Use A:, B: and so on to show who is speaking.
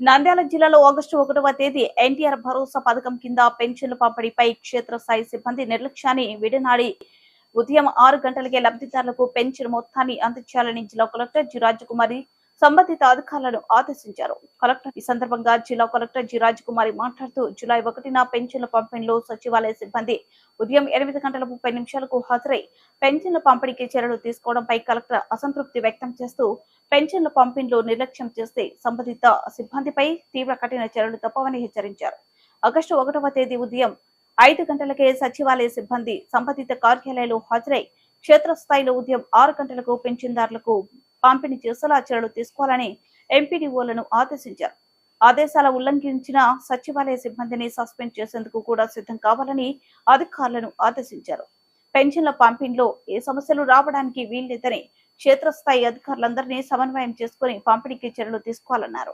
A: నంద్యాల జిల్లాలో ఆగస్టు ఒకటవ తేదీ ఎన్టీఆర్ భరోసా పథకం కింద పెన్షన్ల పంపిణీపై క్షేత్రస్థాయి సిబ్బంది నిర్లక్ష్యాన్ని విడనాడి ఉదయం ఆరు గంటలకే లబ్ధిదారులకు పెన్షన్ మొత్తాన్ని అందించాలని జిల్లా కలెక్టర్ జి రాజకుమారి సంబంధిత అధికారులను ఆదేశించారు. కలెక్టర్ ఈ సందర్భంగా జిల్లా కలెక్టర్ జి రాజకుమారి మాట్లాడుతూ జూలై ఒకటిన పెన్షన్ల పంపిణీలో సచివాలయ సిబ్బంది ఉదయం ఎనిమిది గంటల ముప్పై నిమిషాలకు హాజరై పెన్షన్ల పంపిణీకి చర్యలు తీసుకోవడంపై కలెక్టర్ అసంతృప్తి వ్యక్తం చేస్తూ పెన్షన్ల పంపిణీలో నిర్లక్ష్యం చేస్తే సంబంధిత సిబ్బందిపై తీవ్ర కఠిన చర్యలు తప్పవని హెచ్చరించారు. ఆగస్టు ఒకటవ తేదీ ఉదయం ఐదు గంటలకే సచివాలయ సిబ్బంది సంబంధిత కార్యాలయాలు హాజరై క్షేత్రస్థాయిలో ఉదయం ఆరు గంటలకు పెన్షన్దారులకు పంపిణీ చేసేలా చర్యలు తీసుకోవాలని ఎంపీడీఓలను ఆదేశించారు. ఆదేశాల ఉల్లంఘించిన సచివాలయ సిబ్బందిని సస్పెండ్ చేసేందుకు కూడా సిద్ధం కావాలని అధికారులను ఆదేశించారు. పెన్షన్ల పంపిణీలో ఏ సమస్యలు రావడానికి వీల్లేదని క్షేత్రస్థాయి అధికారులందరినీ సమన్వయం చేసుకుని పంపిణీకి చర్యలు తీసుకోవాలన్నారు.